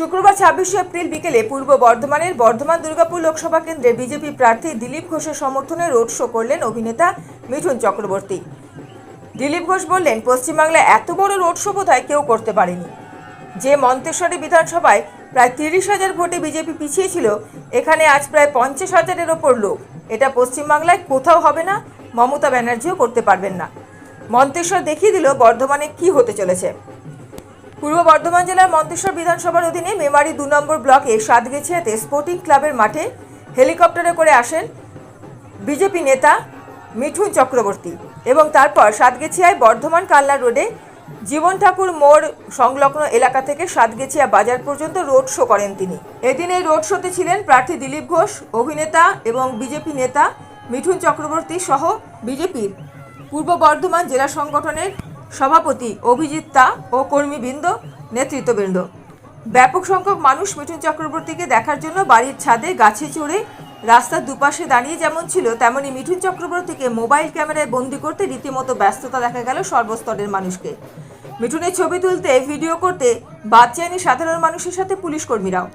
শুক্রবার ছাব্বিশে এপ্রিল বিকেলে পূর্ব বর্ধমানের বর্ধমান দুর্গাপুর লোকসভা কেন্দ্রে বিজেপি প্রার্থী দিলীপ ঘোষের সমর্থনে রোড শো করলেন অভিনেতা মিঠুন চক্রবর্তী। দিলীপ ঘোষ বললেন, পশ্চিমবাংলায় এত বড় রোড শো বোধহয় কেউ করতে পারেনি। যে মন্তেশ্বরী বিধানসভায় প্রায় তিরিশ হাজার ভোটে বিজেপি পিছিয়ে ছিল, এখানে আজ প্রায় পঞ্চাশ হাজারের ওপর লোক। এটা পশ্চিমবাংলায় কোথাও হবে না, মমতা ব্যানার্জিও করতে পারবেন না। মন্তেশ্বর দেখিয়ে দিল বর্ধমানে কি হতে চলেছে। পূর্ব বর্ধমান জেলার মন্তেশ্বর বিধানসভার অধীনে মেমারি দু নম্বর ব্লকে সাতগেছিয়াতে স্পোর্টিং ক্লাবের মাঠে হেলিকপ্টারে করে আসেন বিজেপি নেতা মিঠুন চক্রবর্তী এবং তারপর সাতগেছিয়ায় বর্ধমান কাল্লা রোডে জীবন ঠাকুর মোড় সংলগ্ন এলাকা থেকে সাতগেছিয়া বাজার পর্যন্ত রোড শো করেন তিনি। এদিন এই রোড শোতে ছিলেন প্রার্থী দিলীপ ঘোষ, অভিনেতা এবং বিজেপি নেতা মিঠুন চক্রবর্তী সহ বিজেপির পূর্ব বর্ধমান জেলা সংগঠনের সভাপতি অভিজিৎ তা ও কর্মীবৃন্দ, নেতৃত্ববৃন্দ। ব্যাপক সংখ্যক মানুষ মিঠুন চক্রবর্তীকে দেখার জন্য বাড়ির ছাদে গাছে চড়ে রাস্তার দুপাশে দাঁড়িয়ে যেমন ছিল, তেমনি মিঠুন চক্রবর্তীকে মোবাইল ক্যামেরায় বন্দি করতে রীতিমতো ব্যস্ততা দেখা গেল সর্বস্তরের মানুষকে। মিঠুনের ছবি তুলতে, ভিডিও করতে বাদ চায়নি সাধারণ মানুষের সাথে পুলিশ কর্মীরাও।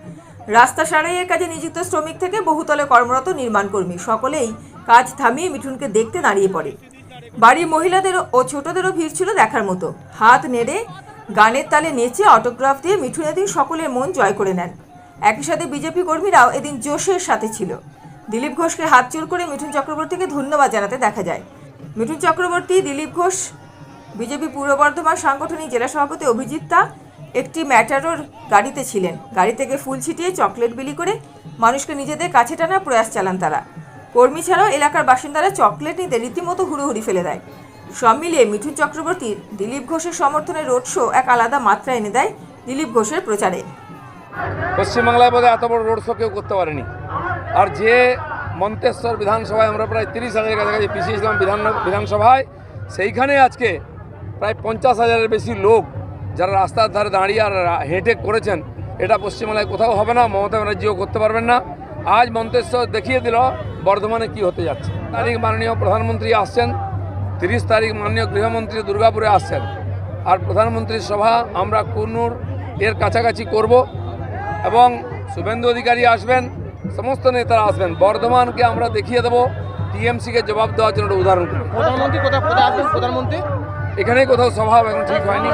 রাস্তা সারাইয়ের কাজে নিযুক্ত শ্রমিক থেকে বহুতলে কর্মরত নির্মাণ কর্মী, সকলেই কাজ থামিয়ে মিঠুনকে দেখতে দাঁড়িয়ে পড়ে। বাড়ির মহিলাদেরও ও ছোটদেরও ভিড় ছিল দেখার মতো। হাত নেড়ে, গানের তালে নেচে অটোগ্রাফ দিয়ে মিঠুন এদিন সকলের মন জয় করে নেন। একই সাথে বিজেপি কর্মীরাও এদিন জোশের সাথে ছিল। দিলীপ ঘোষকে হাত চুর করে মিঠুন চক্রবর্তীকে ধন্যবাদ জানাতে দেখা যায়। মিঠুন চক্রবর্তী, দিলীপ ঘোষ, বিজেপি পূর্ব বর্ধমান সাংগঠনিক জেলা সভাপতি অভিজিৎ তা একটি ম্যাটারোর গাড়িতে ছিলেন। গাড়ি থেকে ফুল ছিটিয়ে চকলেট বিলি করে মানুষকে নিজেদের কাছে টানার প্রয়াস চালান তারা। কর্মী ছাড়াও এলাকার বাসিন্দারা চকলেট নিতে রীতিমতো হুড়োহুড়ি ফেলে দেয়। সব মিলিয়ে মিঠুন চক্রবর্তীর দিলীপ ঘোষের সমর্থনে রোড শো এক আলাদা মাত্রা এনে দেয় দিলীপ ঘোষের প্রচারে। পশ্চিমবাংলায় বোধহয় এত বড় রোড শো কেউ করতে পারেনি। আর যে মন্তেশ্বর বিধানসভায় আমরা প্রায় তিরিশ হাজারের কাছাকাছি পিছিয়েছিলাম বিধান বিধানসভায়, সেইখানে আজকে প্রায় পঞ্চাশ হাজারের বেশি লোক যারা রাস্তার ধারে দাঁড়িয়ে আর হেঁটে করেছেন, এটা পশ্চিমবাংলায় কোথাও হবে না, মমতা ব্যানার্জিও করতে পারবেন না। আজ মন্তেশ্বর দেখিয়ে দিল বর্ধমানে কি হতে যাচ্ছে? তারিখ মাননীয় প্রধানমন্ত্রী আসছেন তিরিশ তারিখ মাননীয় গৃহমন্ত্রী দুর্গাপুরে আসছেন। আর প্রধানমন্ত্রীর সভা আমরা কুন্নুর এর কাছাকাছি করব এবং শুভেন্দু অধিকারী আসবেন সমস্ত নেতারা আসবেন। বর্ধমানকে আমরা দেখিয়ে দেবো টিএমসিকে জবাব দেওয়ার জন্য উদাহরণ প্রধানমন্ত্রী কোথায় কোথায় আসবেন প্রধানমন্ত্রী? এখানেই কোথাও সভা এখন ঠিক হয়নি।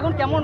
এখন কেমন